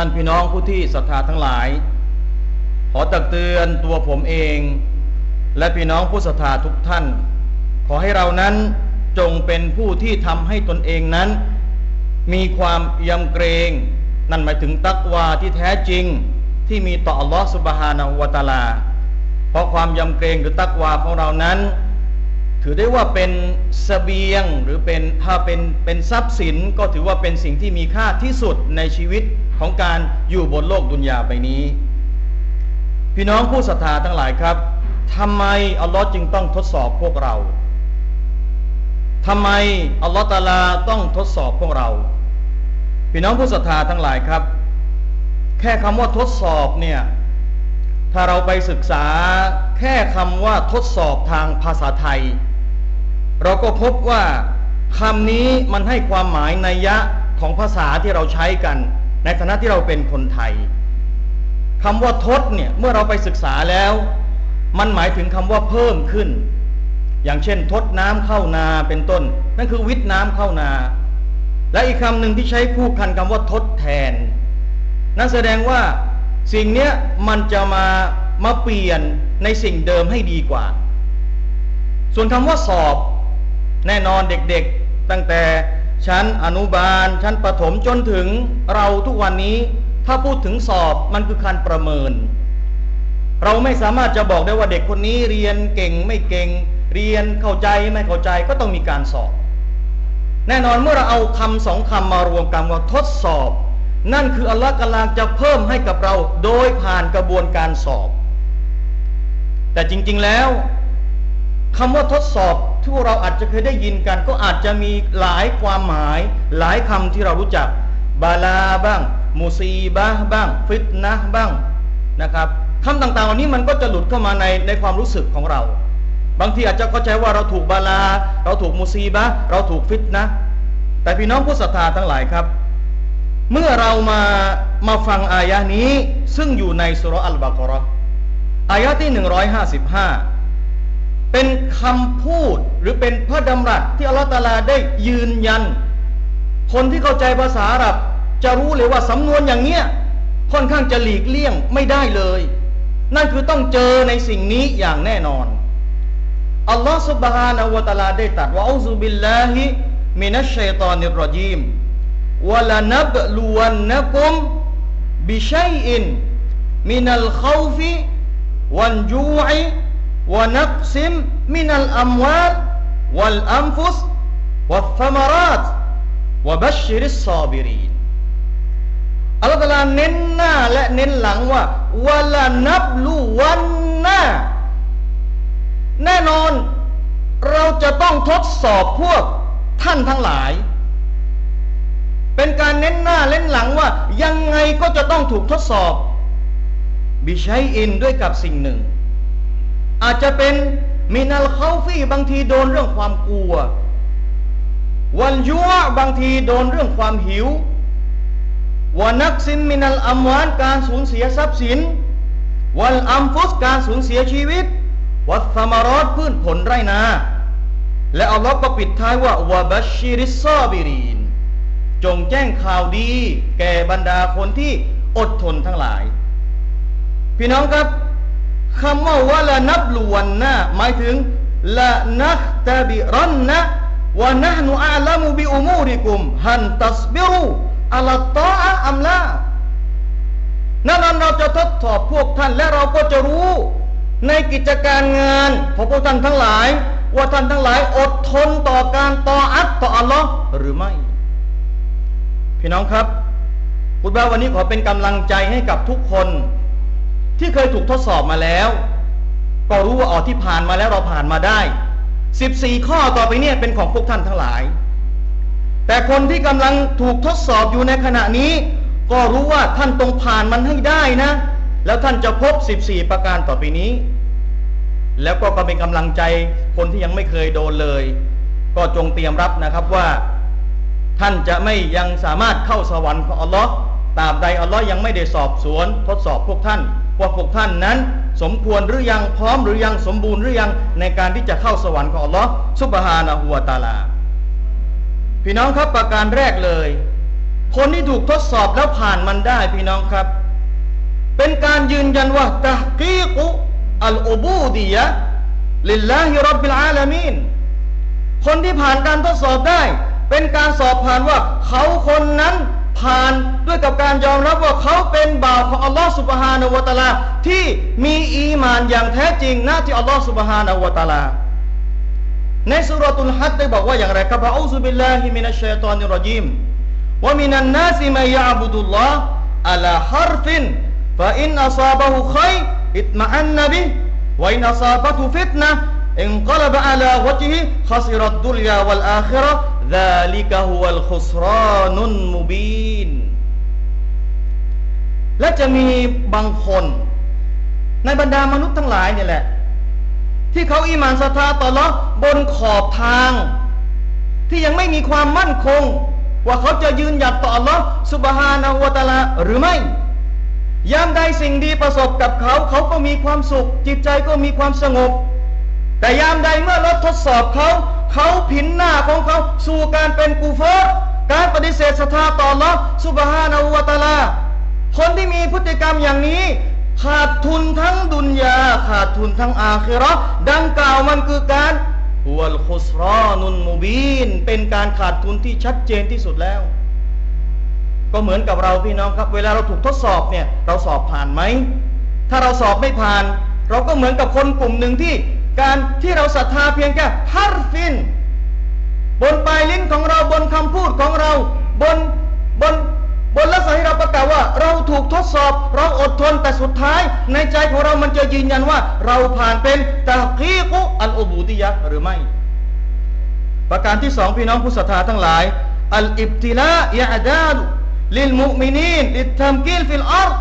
ท่านพี่น้องผู้ที่ศรัทธาทั้งหลาย ขอตักเตือนตัวผมเอง และพี่น้องผู้ศรัทธาทุกท่าน ขอให้เรานั้นจงเป็นผู้ที่ทำให้ตนเองนั้น มีความยำเกรง นั่นหมายถึงตักวาที่แท้จริงที่มีต่ออัลลอฮฺสุบฮานาวตาลา เพราะความยำเกรงหรือตักวาของเรานั้น ถือได้ว่าเป็นสเสบียงหรือเป็นถ้าเป็นเป็นทรัพย์สินก็ถือว่าเป็นสิ่งที่มีค่าที่สุดในชีวิต ของการอยู่บนโลกดุนยาใบนี้ พี่น้องผู้ศรัทธาทั้งหลายครับทำไมอัลลอฮ์จึงต้องทดสอบพวกเราทำไมอัลลอฮ์ตาลาต้องทดสอบพวกเรา พี่น้องผู้ศรัทธาทั้งหลายครับ แค่คำว่าทดสอบเนี่ยถ้าเราไปศึกษาแค่คำว่าทดสอบทางภาษาไทย เราก็พบว่าคำนี้มันให้ความหมายในยะของภาษาที่เราใช้กัน ในฐานะที่เราเป็นคนไทยคำว่าทดเนี่ยเมื่อเราไปศึกษาแล้ว มันหมายถึงคำว่าเพิ่มขึ้น อย่างเช่น ทดน้ำเข้านาเป็นต้น นั่นคือวิทน้ำเข้านา และอีกคำหนึ่งที่ใช้คู่กันคำว่าทดแทน นั่นแสดงว่าสิ่งเนี้ยมันจะมามาเปลี่ยนในสิ่งเดิมให้ดีกว่า ส่วนคำว่าสอบ แน่นอนเด็กๆตั้งแต่ ชั้นอนุบาล ชั้นประถมจนถึงเราทุกวันนี้ถ้าพูดถึงสอบมันคือการประเมิน เราไม่สามารถจะบอกได้ว่าเด็กคนนี้เรียนเก่งไม่เก่ง เรียนเข้าใจไม่เข้าใจก็ต้องมีการสอบ แน่นอนเมื่อเราเอาคำสองคำมารวมกันว่าทดสอบ นั่นคืออัลลอฮ์กำลังจะเพิ่มให้กับเราโดยผ่านกระบวนการสอบ แต่จริงๆแล้วคำว่าทดสอบ ที่พวกเราอาจจะเคยได้ยินกัน ก็อาจจะมีหลายความหมาย หลายคำที่เรารู้จักบาลาบ้างมูซีบะบ้าง ฟิตนะบ้างนะครับคำต่างๆเหล่านี้มันก็จะหลุดเข้ามาในในความรู้สึกของเรา บางทีอาจจะเข้าใจว่าเราถูกบาลา เราถูกมูซีบะเราถูกฟิตนะ แต่พี่น้องผู้ศรัทธาทั้งหลายครับ เมื่อเรามามาฟังอายะนี้ซึ่งอยู่ในสุรอัลบากรออายะที่ 155 เป็นคำพูดหรือเป็นพระดำรัสที่อัลลอฮฺตาลาได้ยืนยัน คนที่เข้าใจภาษาอาหรับ จะรู้เลยว่าสำนวนอย่างเนี้ยค่อนข้างจะหลีกเลี่ยงไม่ได้เลย นั่นคือต้องเจอในสิ่งนี้อย่างแน่นอนอัลลอฮฺสุบฮานาวะตาลาได้ตรัสว่าอูซุบิลลาฮิมินัชชัยตอนิรจิมวะลานับลวนนะกุมบิชัยอินมินัลขาวฟิวันจูอี วนักซิมมินัลอัมวาลวัลอัมฟุสวัลธมรัตวบัชริสซาบิรีนอัลลอฮฺตาลาเน้นหน้าและเน้นหลังว่าวลนับลูวันหน้าแน่นอนเราจะต้องทดสอบพวกท่านทั้งหลาย เป็นการเน้นหน้าเล่นหลังว่า ยังไงก็จะต้องถูกทดสอบ บิชัยอินด้วยกับสิ่งหนึ่ง อาจจะเป็นมินัลเขาฟี่บางทีโดนเรื่องความกลัว วันยัวบางทีโดนเรื่องความหิววานักซินมินัลอัมวานการสูญเสียทรัพย์สิน วันอัมฟุสการสูญเสียชีวิต วัตมารอดพืชผลไรนา และอัลลอฮ์ก็ปิดท้ายว่าวะบัชชิริซาบิรีน จงแจ้งข่าวดี แก่บรรดาคนที่อดทนทั้งหลาย พี่น้องครับ คำว่าวะละนับลวนนะหมายถึงละนักตบิรันนะวะนะนุอาลามุบิอุมูริกุมฮันตัสบิรุอัลตออะอัมลานั่นเราจะทดสอบพวกท่านและเราก็จะรู้ ในกิจการงานของพวกท่านทั้งหลาย ว่าท่านทั้งหลายอดทนต่อการต่ออัตต่ออัลลอฮ์หรือไม่ พี่น้องครับคุณบ้าวันนี้ขอเป็นกำลังใจให้กับทุกคน ที่เคยถูกทดสอบมาแล้ว ก็รู้ว่าอ๋อที่ผ่านมาแล้วเราผ่านมาได้สิบสี่ข้อต่อไปเนี่ยเป็นของพวกท่านทั้งหลาย แต่คนที่กำลังถูกทดสอบอยู่ในขณะนี้ ก็รู้ว่าท่านตรงผ่านมันให้ได้นะ แล้วท่านจะพบสิบสี่ประการต่อไปนี้ แล้วก็ก็เป็นกำลังใจคนที่ยังไม่เคยโดนเลย ก็จงเตรียมรับนะครับว่าท่านจะไม่ยังสามารถเข้าสวรรค์ของอัลลอฮ์ตาบใดอัลลอฮ์ยังไม่ได้สอบสวนทดสอบพวกท่าน ว่าพวกท่านนั้น สมควรหรือยังพร้อมหรือยังสมบูรณ์หรือยังในการที่จะเข้าสวรรค์ของอัลลอฮ์ซุบฮานะฮูวาตาลา พี่น้องครับประการแรกเลย คนที่ถูกทดสอบแล้วผ่านมันได้พี่น้องครับ เป็นการยืนยันว่าตะกีกุอัลอูบูดียะลิลลาฮิรับบิลอาลามีนคนที่ผ่านการทดสอบได้ เป็นการสอบผ่านว่าเขาคนนั้น ผ่านด้วยกับการยอมรับว่าเขาเป็นบ่าวของอัลลอฮ์สุบฮานอวะตาลาที่มีอีมานอย่างแท้จริงหน้าที่อัลลอฮ์สุบฮานอวะตาลาในสุรตุลฮัดได้บอกว่าอย่างไรครับอูซุบิลลาฮิมินัชชัยตอนิรจิมว่ามินันนาซิมายาบุดุลลอฮ์อัลฮารฟินฟาอินอัซาบะฮุไคอิตมะอันนบีวะอินอัซาบะฮุฟิตนะอินกลับอัลาวะจิฮิขสิรัดดุลยาวัลอาคิร ذلك هو الخسران المبين และจะมีบางคน ในบรรดามนุษย์ทั้งหลายเนี่ยแหละ ที่เขาอีหมานศรัทธาต่อละบนขอบทาง ที่ยังไม่มีความมั่นคง ว่าเขาจะยืนหยัดต่ออัลลอฮ์สุบฮานะฮูวะตะอาลาหรือไม่ ยามใดสิ่งดีประสบกับเขา เขาก็มีความสุข จิตใจก็มีความสงบ แต่ยามใดเมื่อลดทดสอบเขา เขาผินหน้าของเขาสู่การเป็นกูเฟอร์การปฏิเสธศรัทธาต่อลอสุบฮานะฮูวะตาลา คนที่มีพฤติกรรมอย่างนี้ ขาดทุนทั้งดุนยา ขาดทุนทั้งอาคิราะห์ดังกล่าวมันคือการฮวลคุสรอนุนมุบีนเป็นการขาดทุนที่ชัดเจนที่สุดแล้ว ก็เหมือนกับเราพี่น้องครับ เวลาเราถูกทดสอบเนี่ย เราสอบผ่านไหม ถ้าเราสอบไม่ผ่าน เราก็เหมือนกับคนกลุ่มหนึ่งที่ การที่เราศรัทธาเพียงแค่ฮารฟิน บนปลายลิ้นของเราบนคำพูดของเราบนบนบนลักษณะที่เราประกาศว่า เราถูกทดสอบ เราอดทนแต่สุดท้าย ในใจของเรามันจะยืนยันว่า เราผ่านเป็นตะกีกุอัลอบูดิยะหรือไม่ ประการที่สองพี่น้องผู้ศรัทธาทั้งหลายอัลอิบติลายะดาลลิลมุมินีนลิทัมกิลฟิลอาร์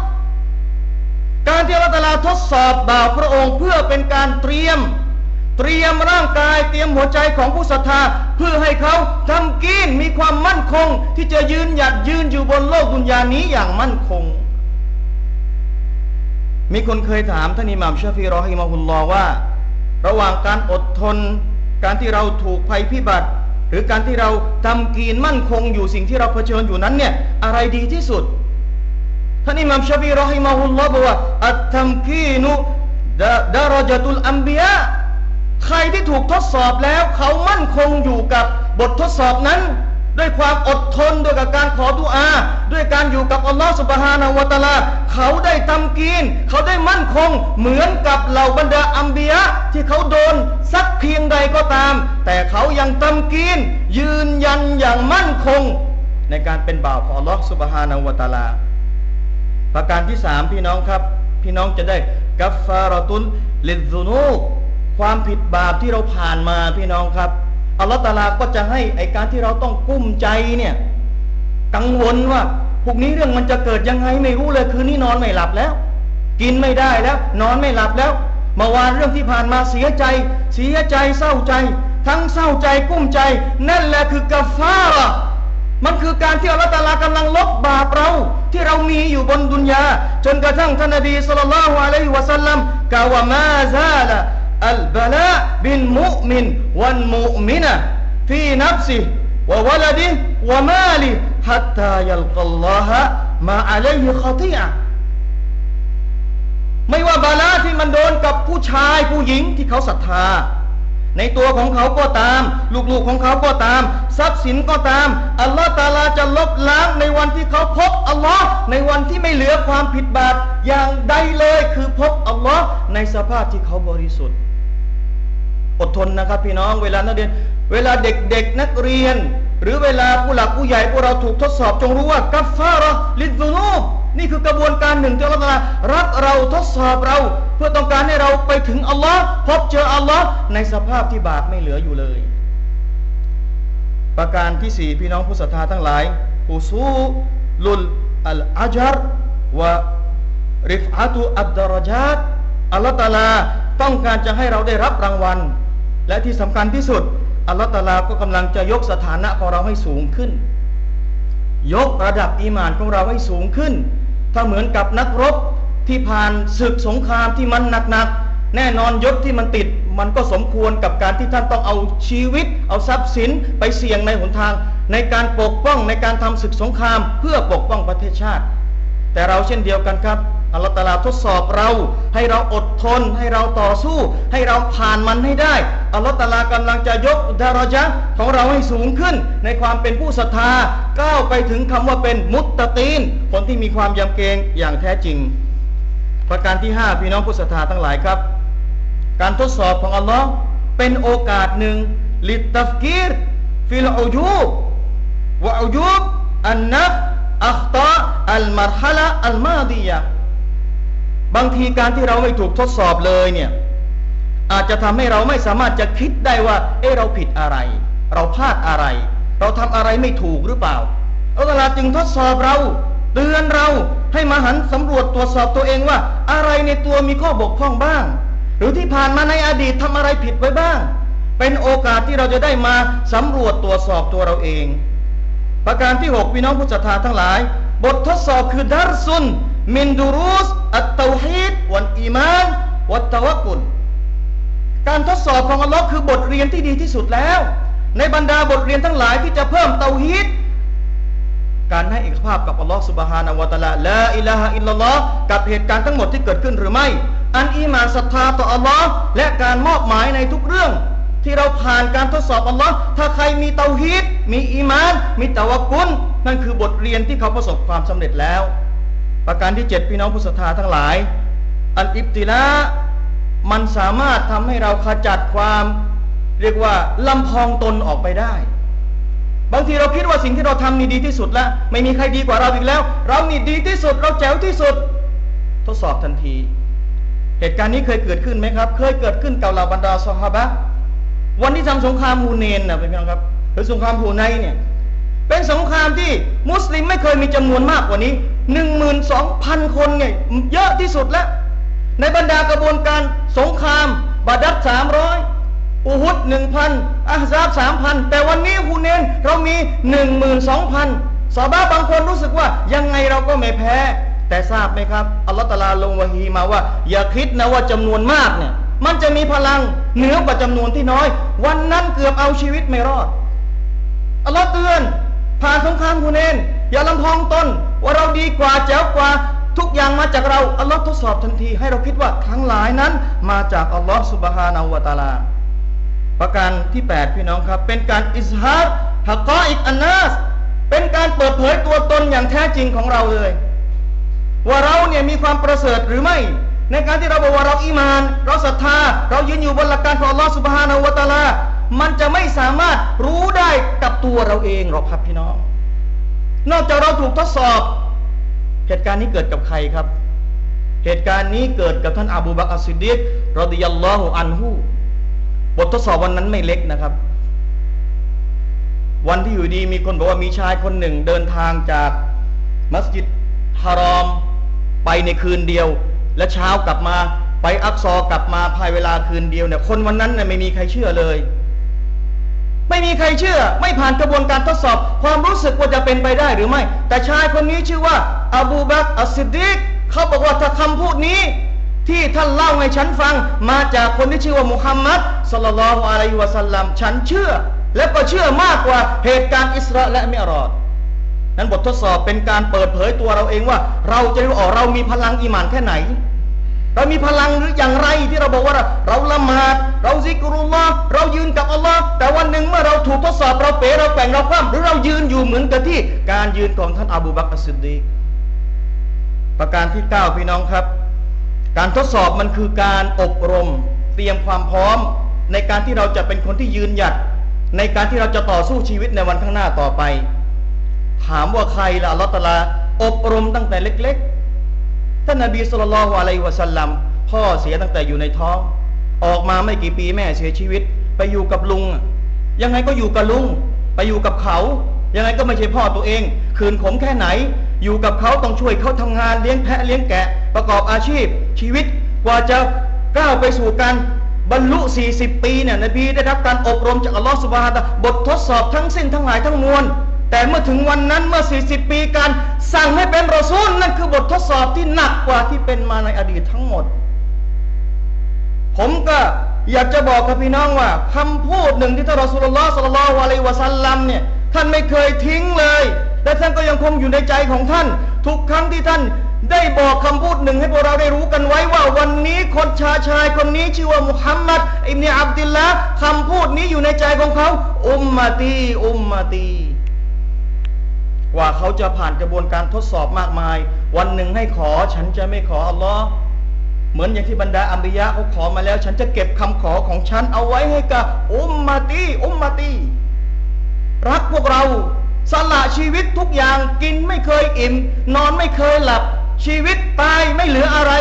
การที่อัลตาลาทดสอบบ่าวพระองค์เพื่อเป็นการเตรียม เตรียมร่างกายเตรียมหัวใจของผู้ศรัทธา เพื่อให้เขาทำกินมีความมั่นคง ที่จะยืนหยัดยืนอยู่บนโลกดุนยานี้อย่างมั่นคง มีคนเคยถามท่านอิหม่ามชาฟีรอฮิมาฮุลลอว่า ระหว่างการอดทน การที่เราถูกภัยพิบัติ หรือการที่เราทำกีนมั่นคงอยู่สิ่งที่เราเผชิญอยู่นั้นเนี่ยอะไรดีที่สุด ท่านอิหม่ามชาฟีรอฮิมาฮุลลอฮ์บอกว่าอัตตัมกีนุดารจตุลอัมบียะใครที่ถูกทดสอบแล้ว เขามั่นคงอยู่กับบททดสอบนั้น ด้วยความอดทนด้วยกับการขอดุอา ด้วยการอยู่กับอัลลอฮฺสุบฮานาวะตะลา เขาได้ทำกีนเขาได้มั่นคงเหมือนกับเหล่าบรรดาอัมเบียที่เขาโดนสักเพียงใดก็ตาม แต่เขายังทำกีนยืนยันอย่างมั่นคง ในการเป็นบ่าวของอัลลอฮฺสุบฮานาวะตะลา ประการที่สามพี่น้องครับ พี่น้องจะได้กัฟฟารตุลลิซุนูความผิดบาปที่เราผ่านมาพี่น้องครับอัลลอฮฺตาลาก็จะให้ไอการที่เราต้องกุ้มใจเนี่ย กังวลว่าพวกนี้เรื่องมันจะเกิดยังไงไม่รู้เลยคืนนี้นอนไม่หลับแล้ว กินไม่ได้แล้ว นอนไม่หลับแล้วเมื่อวานเรื่องที่ผ่านมาเสียใจ เสียใจเศร้าใจ ทั้งเศร้าใจกุ้มใจ นั่นแหละคือกัฟฟาระ คือการที่อัลตลากำลังลบบาปเรา ที่เรามีอยู่บนดุนยาจนกระทั่งท่านนบีสุลต่านละฮ์อะลัยฮิวะสัลลัมกล่าวว่ามาซาละอัลบาละบินมุมินวันมุมินะฟีนับซิวะวลดิวะมาลิฮัตตายัลกัลลอฮะมาอะลัยฮิขติอะไม่ว่าบาลาที่มันโดนกับผู้ชายผู้หญิงที่เขาศรัทธา ในตัวของเขาก็ตาม ลูกๆของเขาก็ตาม ทรัพย์สินก็ตาม อัลลอฮฺตาลาจะลบล้างในวันที่เขาพบอัลลอฮ์ในวันที่ไม่เหลือความผิดบาปอย่างใดเลยคือพบอัลลอฮ์ในสภาพที่เขาบริสุทธิ์ อดทนนะครับพี่น้องเวลานักเรียน เวลาเด็กๆนักเรียน หรือเวลาผู้หลักผู้ใหญ่พวกเราถูกทดสอบจงรู้ว่ากัฟฟาระลิซุนูบนี่คือกระบวนการหนึ่งที่อัลลอฮฺรักเราทดสอบเรา เพื่อต้องการให้เราไปถึงอัลลอฮ์พบเจออัลลอฮ์ในสภาพที่บาปไม่เหลืออยู่เลย ประการที่สี่พี่น้องผู้ศรัทธาทั้งหลายอุซูลุลอัลอาจารวะริฟอะตุอัดดารจัตอัลลอฮฺตาลาต้องการจะให้เราได้รับรางวัล และที่สำคัญที่สุดอัลลอฮฺตาลาก็กำลังจะยกสถานะของเราให้สูงขึ้น ยกระดับอีมานของเราให้สูงขึ้น ถ้าเหมือนกับนักรบ ที่ผ่านศึกสงครามที่มันหนักๆแน่นอนยศที่มันติด มันก็สมควรกับการที่ท่านต้องเอาชีวิต เอาทรัพย์สินไปเสี่ยงในหนทาง ในการปกป้องในการทำศึกสงคราม เพื่อปกป้องประเทศชาติ แต่เราเช่นเดียวกันครับอัลลอฮฺตาลาทดสอบเราให้เราอดทน ให้เราต่อสู้ ให้เราผ่านมันให้ได้อัลลอฮฺตาลากำลังจะยกดารจาของเราให้สูงขึ้น ในความเป็นผู้ศรัทธาก้าวไปถึงคำว่าเป็นมุตตะตีนคนที่มีความยำเกรงอย่างแท้จริง ประการที่ 5 พี่น้องผู้ศรัทธาทั้งหลายครับ การทดสอบของอัลลอฮ์เป็นโอกาสหนึ่งลิตตัฟกีรฟิลอูจูบวะอูจูบอันนัฟอัคตาอัลมารฮะละอัลมาดียะบางทีการที่เราไม่ถูกทดสอบเลยเนี่ยอาจจะทำให้เราไม่สามารถจะคิดได้ว่า เออเราผิดอะไร เราพลาดอะไร เราทำอะไรไม่ถูกหรือเปล่าอัลลอฮ์จึงทดสอบเรา เตือนเรา ให้มาหันสำรวจตรวจสอบตัวเองว่า อะไรในตัวมีข้อบกพร่องบ้าง หรือที่ผ่านมาในอดีตทำอะไรผิดไว้บ้าง เป็นโอกาสที่เราจะได้มาสำรวจตรวจสอบตัวเราเอง ประการที่ 6 พี่น้องผู้ศรัทธาทั้งหลาย บททดสอบคือดารซุน มินดูรุสอัตตาฮีดวันอีมานวัตตะวกุลการทดสอบของอัลลอฮ์คือบทเรียนที่ดีที่สุดแล้ว ในบรรดาบทเรียนทั้งหลายที่จะเพิ่มเตาฮีด การให้เอกภาพกับอัลลอฮ์สุบฮานาวะตะลาละอิลาฮะอิลลัลลอฮ์กับเหตุการณ์ทั้งหมดที่เกิดขึ้นหรือไม่ อันอีมานศรัทธาต่ออัลลอฮ์และการมอบหมายในทุกเรื่อง ที่เราผ่านการทดสอบอัลลอฮ์ถ้าใครมีเตาฮีดมีอีมาน มีตะวกุลนั่นคือบทเรียนที่เขาประสบความสำเร็จแล้ว ประการที่ 7 พี่น้องผู้ศรัทธาทั้งหลาย อันอิบติละมันสามารถทำให้เราขจัดความ เรียกว่าลำพองตนออกไปได้ บางทีเราคิดว่าสิ่งที่เราทำนี่ดีที่สุดแล้ว ไม่มีใครดีกว่าเราอีกแล้ว เรานี่ดีที่สุด เราแจ๋วที่สุด ทดสอบทันที เหตุการณ์นี้เคยเกิดขึ้นไหมครับ เคยเกิดขึ้นกับเราบรรดาซอฮาบะวันที่ทำสงครามฮูเนนนะพี่น้องครับหรือสงครามฮูไนเนี่ยเป็นสงครามที่มุสลิมไม่เคยมีจำนวนมากกว่านี้หนึ่งหมื่นสองพันคนเนี่ยเยอะที่สุดแล้ว ในบรรดากระบวนการสงครามบาดัดสามร้อย อูฮุดหนึ่งพันอาซาบสามพันแต่วันนี้ฮูเนนเรามีหนึ่งหมื่นสองพันสาบาบางคนรู้สึกว่ายังไงเราก็ไม่แพ้ แต่ทราบไหมครับอัลลอฮฺตะลาลงวะฮีมาว่า อย่าคิดนะว่าจำนวนมากเนี่ยมันจะมีพลังเหนือกว่าจำนวนที่น้อย วันนั้นเกือบเอาชีวิตไม่รอดอัลลอฮ์เตือนผ่านสงครามฮูเนน อย่าลำพองตนว่าเราดีกว่าแจ๋วกว่าทุกอย่างมาจากเราอัลลอฮ์ทดสอบทันที ให้เราคิดว่าทั้งหลายนั้น มาจากอัลลอฮ์สุบฮานาวะตะอาลา ประการที่ 8 พี่น้องครับ เป็นการอิสฮาร์ฮักกออิกอันนัสเป็นการเปิดเผยตัวตนอย่างแท้จริงของเราเลย ว่าเราเนี่ยมีความประเสริฐหรือไม่ ในการที่เราบอกว่าเราอีมาน เราศรัทธา เรายืนอยู่บนหลักการของอัลลอฮ์สุบฮานาวะตาลา มันจะไม่สามารถรู้ได้กับตัวเราเองหรอกครับพี่น้อง นอกจากเราถูกทดสอบ เหตุการณ์นี้เกิดกับใครครับ เหตุการณ์นี้เกิดกับท่านอบูบักรอัสซิดดีกรอดิยัลลอฮุอันฮู บททดสอบวันนั้นไม่เล็กนะครับ วันที่อยู่ดีมีคนบอกว่ามีชายคนหนึ่ง เดินทางจากมัสยิดฮารอมไปในคืนเดียว และเช้ากลับมาไปอักซอกลับมาภายเวลาคืนเดียวเนี่ยคนวันนั้นเนี่ยไม่มีใครเชื่อเลย ไม่มีใครเชื่อ ไม่ผ่านกระบวนการทดสอบ ความรู้สึกว่าจะเป็นไปได้หรือไม่ แต่ชายคนนี้ชื่อว่า อบูบักอัสซิดดีกเขาบอกว่าถ้าคำพูดนี้ ที่ท่านเล่าให้ฉันฟัง มาจากคนที่ชื่อว่ามุฮัมมัดสลลัลลอฮุอะลัยฮิวะสัลลัมฉันเชื่อ และก็เชื่อมากกว่าเหตุการณ์อิสราและมิอรอดนั้นบททดสอบเป็นการเปิดเผยตัวเราเองว่า เราจะรู้ออกเรามีพลังอีหมานแค่ไหน เรามีพลังหรืออย่างไรที่เราบอกว่า เราละหมาด เราซิกรุลลอฮ์เรายืนกับอัลลอฮ์แต่วันหนึ่งเมื่อเราถูกทดสอบเราเป๋เราแกว่งเราคว่ำหรือเรายืนอยู่เหมือนกับที่การยืนของท่านอบูบักรอัสซิดดีประการที่ 9 พี่น้องครับ การทดสอบมันคือการอบรม เตรียมความพร้อม ในการที่เราจะเป็นคนที่ยืนหยัด ในการที่เราจะต่อสู้ชีวิตในวันข้างหน้าต่อไป ถามว่าใครละอัลลอฮฺตะลา อบรมตั้งแต่เล็ก ๆ ท่านนบีสุลต่านละฮ์อะลัยฮิวะสัลลัมพ่อเสียตั้งแต่อยู่ในท้อง ออกมาไม่กี่ปีแม่เสียชีวิต ไปอยู่กับลุง ยังไงก็อยู่กับลุง ไปอยู่กับเขา ยังไงก็ไม่ใช่พ่อตัวเอง คืนขมแค่ไหน อยู่กับเขาต้องช่วยเขาทำงานเลี้ยงแพะเลี้ยงแกะ ประกอบอาชีพชีวิตกว่าจะก้าวไปสู่การบรรลุ 40 ปีเนี่ยนบีได้รับการอบรมจากอัลลอฮฺสุบฮานะบททดสอบทั้งสิ้นทั้งหลายทั้งมวล แต่เมื่อถึงวันนั้นเมื่อ 40 ปีการสั่งให้เป็นรอซูลนั่นคือบททดสอบที่หนักกว่าที่เป็นมาในอดีตทั้งหมด ผมก็อยากจะบอกกับพี่น้องว่าคำพูดหนึ่งที่ท่านรอสูลุลลอฮ์สัลลัลลอฮุอะลัยวะสัลลัมเนี่ยท่านไม่เคยทิ้งเลย และท่านก็ยังคงอยู่ในใจของท่าน ทุกครั้งที่ท่าน ได้บอกคำพูดหนึ่งให้พวกเราได้รู้กันไว้ว่าวันนี้คนชาชายคนนี้ชื่อว่ามุฮัมมัดอิบเนอับดิลละคำพูดนี้อยู่ในใจของเขาอุมมาตีอุมมาตีกว่าเขาจะผ่านกระบวนการทดสอบมากมาย วันหนึ่งให้ขอฉันจะไม่ขออัลลอฮ์เหมือนอย่างที่บรรดาอัมบิยะเขาขอมาแล้ว ฉันจะเก็บคำขอของฉันเอาไว้ให้กับอุมมาตีอุมมาตีรักพวกเราสละชีวิตทุกอย่างกินไม่เคยอิ่ม นอนไม่เคยหลับ ชีวิตตายไม่เหลืออะไร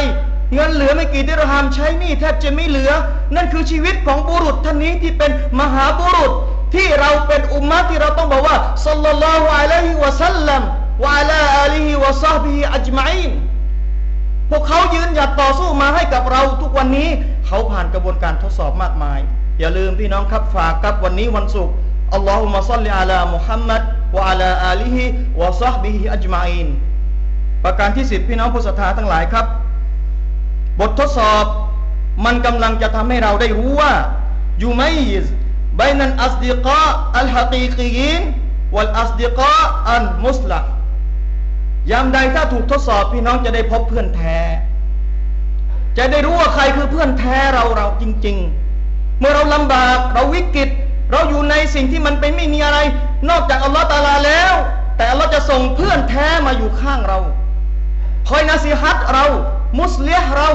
เงินเหลือไม่กี่ดิรหามใช้หนี่แทบจะไม่เหลือ นั่นคือชีวิตของบุรุษท่านนี้ที่เป็นมหาบุรุษที่เราเป็นอุมมะที่เราต้องบอกว่าสัลลัลลอฮุอะลัยฮิวะสัลลัมวะอะลาอาลีฮิวะซอฮบิฮิอัจมัยนพวกเขายืนหยัดต่อสู้มาให้กับเราทุกวันนี้เขาผ่านกระบวนการทดสอบมากมาย อย่าลืมพี่น้องครับฝากกับวันนี้วันศุกร์อัลลอฮุมะซัลลิอะลามุฮัมมัดวะอะลาอาลีฮิวะซอฮบิฮิอัจมัยน ประการที่สิบพี่น้องผู้ศรัทธาทั้งหลายครับ บททดสอบมันกำลังจะทำให้เราได้รู้ว่ายูไมยิซบนันอัสดิกาอัลฮะกีกียินวัลอัสดิกาอันมุสลิมยามใดถ้าถูกทดสอบพี่น้องจะได้พบเพื่อนแท้ จะได้รู้ว่าใครคือเพื่อนแท้เราเราจริง ๆ เมื่อเราลำบากเราวิกฤต เราอยู่ในสิ่งที่มันเป็นไม่มีอะไร นอกจากอัลลอฮฺตาลาแล้ว แต่อัลลอฮฺจะส่งเพื่อนแท้มาอยู่ข้างเรา คอยนาซีฮัตเรา มุสลิมเรา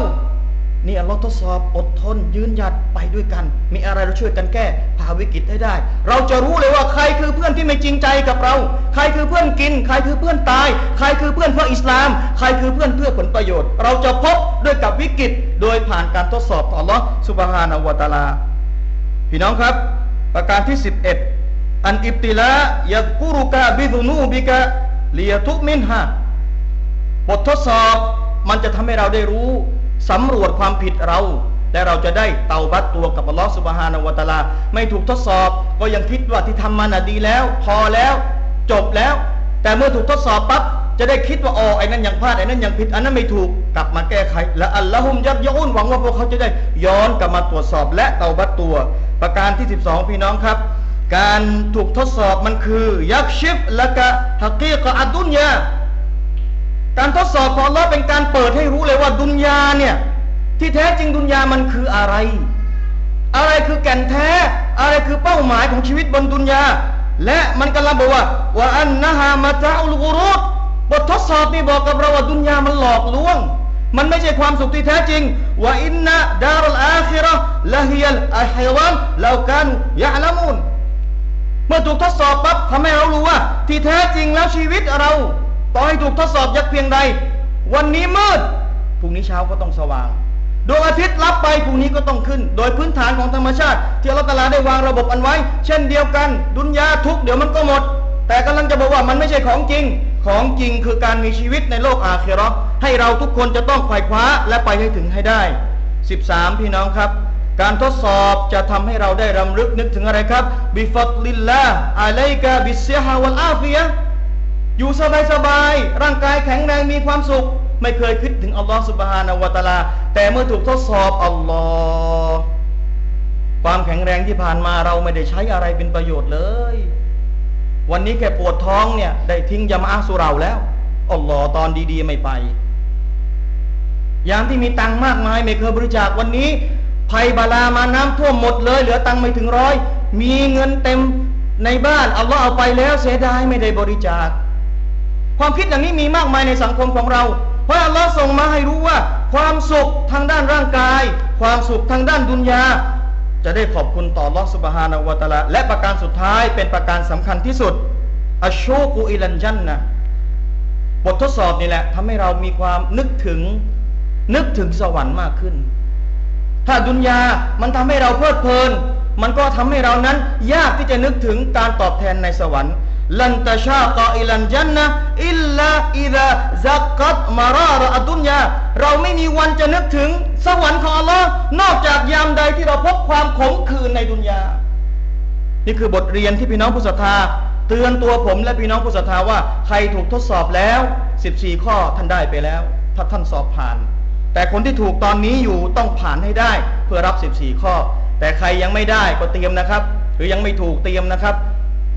นี่อัลลอฮ์ทดสอบอดทนยืนหยัดไปด้วยกัน มีอะไรเราช่วยกันแก้ผ่าวิกฤตให้ได้ เราจะรู้เลยว่าใครคือเพื่อนที่ไม่จริงใจกับเรา ใครคือเพื่อนกิน ใครคือเพื่อนตาย ใครคือเพื่อนเพื่ออิสลาม ใครคือเพื่อนเพื่อผลประโยชน์ เราจะพบด้วยกับวิกฤตโดยผ่านการทดสอบต่ออัลอฮ์สุบฮานาวตะลา พี่น้องครับ ประการที่ 11 อันอิบติลายักุรุกะบิดุนูบิกะลียทุมินฮา บททดสอบมันจะทำให้เราได้รู้สำรวจความผิดเรา และเราจะได้เตาบัตตัวกับอัลลอฮฺสุบฮานาวะตะลา ไม่ถูกทดสอบ ก็ยังคิดว่าที่ทำมาน่ะดีแล้ว พอแล้วจบแล้ว แต่เมื่อถูกทดสอบปั๊บจะได้คิดว่าอ๋อไอ้นั้นยังพลาดไอ้นั้นยังผิดอันนั้นไม่ถูกกลับมาแก้ไข และอัลลอฮุมยักย้อนหวังว่าพวกเขาจะได้ย้อนกลับมาตรวจสอบและเตาบัตตัว ประการที่ 12 พี่น้องครับ การถูกทดสอบมันคือยักชิฟและกะฮักีกะอัดดุนยา การทดสอบของอัลลอฮ์เป็นการเปิดให้รู้เลยว่าดุนยาเนี่ยที่แท้จริงดุนยามันคืออะไร อะไรคือแก่นแท้ อะไรคือเป้าหมายของชีวิตบนดุนยา และมันกำลังบอกว่าว่าอันนะฮามาตาอุลกุรุตบททดสอบนี่บอกกับเราว่าดุนยามันหลอกลวง มันไม่ใช่ความสุขที่แท้จริงว่าอินนะดารุลอาคิเราะละฮิยัลอัฮิวันลากันยะละมุนเมื่อถูกทดสอบปั๊บทำให้เรารู้ว่า ที่แท้จริงแล้วชีวิตเรา ต่อให้ถูกทดสอบยักเพียงใด วันนี้มืดพรุ่งนี้เช้าก็ต้องสว่างดวงอาทิตย์รับไปพรุ่งนี้ก็ต้องขึ้น โดยพื้นฐานของธรรมชาติ ที่อัลลอฮฺตะอาลาได้วางระบบอันไว้ เช่นเดียวกัน ดุนยาทุกเดี๋ยวมันก็หมด แต่กำลังจะบอกว่ามันไม่ใช่ของจริง ของจริงคือการมีชีวิตในโลกอาเคราะห์ให้เราทุกคนจะต้องไขว่คว้าและไปให้ถึงให้ได้ 13 พี่น้องครับ การทดสอบจะทำให้เราได้รำลึกนึกถึงอะไรครับบิฟัตลิลลาอะลัยกะบิสซิฮะวัลอาฟิยะ อยู่สบายสบายๆร่างกายแข็งแรงมีความสุข ไม่เคยคิดถึงอัลลอฮฺสุบฮานาวะตาลา แต่เมื่อถูกทดสอบอัลลอฮ์ความแข็งแรงที่ผ่านมาเราไม่ได้ใช้อะไรเป็นประโยชน์เลย วันนี้แค่ปวดท้องเนี่ยได้ทิ้งยามาอาสุเราแล้วอัลลอฮ์ตอนดี ๆ ไม่ไปอย่างที่มีตังมากมายไม่เคยบริจาควันนี้ภัยบาลามาน้ำท่วมหมดเลย เหลือตังไม่ถึงร้อย มีเงินเต็มในบ้านอัลลอฮ์เอาไปแล้วเสียดายไม่ได้บริจาค ความคิดอย่างนี้มีมากมายในสังคมของเรา เพราะอัลลอฮ์ส่งมาให้รู้ว่า ความสุขทางด้านร่างกาย ความสุขทางด้านดุนยาจะได้ขอบคุณต่อลอสุบฮานาวะตะอาลาและประการสุดท้ายเป็นประการสำคัญที่สุดอัชชูกุอิลันจันนะบททดสอบนี่แหละทำให้เรามีความนึกถึงนึกถึงสวรรค์มากขึ้น ถ้าดุนยามันทำให้เราเพลิดเพลิน มันก็ทำให้เรานั้นยากที่จะนึกถึงการตอบแทนในสวรรค์ ลันตชากออิลันจันนะอิลลาอิดะซักกัตมาราระดุนยาเราไม่มีวันจะนึกถึงสวรรค์ของอัลลอฮ์นอกจากยามใดที่เราพบความขมขื่นในดุนยา นี่คือบทเรียนที่พี่น้องผู้ศรัทธา เตือนตัวผมและพี่น้องผู้ศรัทธาว่าใครถูกทดสอบแล้ว 14 ข้อท่านได้ไปแล้ว ถ้าท่านสอบผ่าน แต่คนที่ถูกตอนนี้อยู่ต้องผ่านให้ได้ เพื่อรับ 14 ข้อ แต่ใครยังไม่ได้ก็เตรียมนะครับ หรือยังไม่ถูกเตรียมนะครับ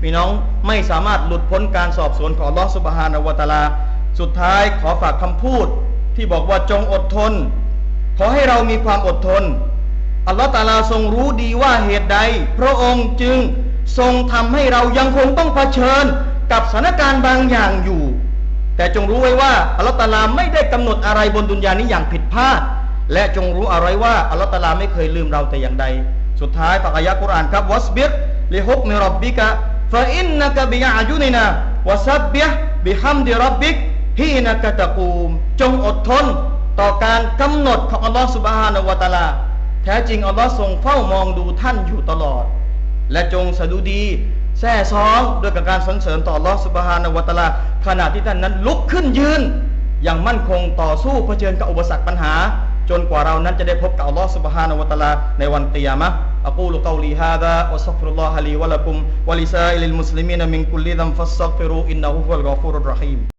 พี่น้องไม่สามารถหลุดพ้นการสอบสวนของลอสุบฮานาวตาลา สุดท้ายขอฝากคำพูดที่บอกว่าจงอดทน ขอให้เรามีความอดทน อัลลอฮฺตาลาทรงรู้ดีว่าเหตุใด พระองค์จึงทรงทำให้เรายังคงต้องเผชิญกับสถานการณ์บางอย่างอยู่ แต่จงรู้ไว้ว่าอัลลอฮฺตาลาไม่ได้กำหนดอะไรบนดุนยานี้อย่างผิดพลาด และจงรู้อะไรว่าอัลลอฮฺตาลาไม่เคยลืมเราแต่อย่างใด สุดท้ายปากอายะกุรอานครับวัสบิรลิฮุกมิรบบิกะ ฟะอินนักบิยาจุนินาวะซับบิฮบิฮัมดิรับบิกฮีนักตะกูม จงอดทนต่อการกำหนดของอัลลอฮฺสุบฮานาวะตะอาลา แท้จริงอัลลอฮ์ทรงเฝ้ามองดูท่านอยู่ตลอด และจงสะดุดีแซ่ซ้องด้วยกับการสรรเสริญต่ออัลลอฮ์สุบฮานาวะตะอาลา ขณะที่ท่านนั้นลุกขึ้นยืน อย่างมั่นคงต่อสู้เผชิญกับอุปสรรคปัญหา จนกว่าเรานั้นจะได้พบกับอัลลอฮ์ سبحانه และ تعالى ในวันกิยามะห์ أقول قولي هذا وأستغفر الله لي ولكم ولسائر المسلمين من كل ذنب فاستغفروا إنه هو الغفور الرحيم.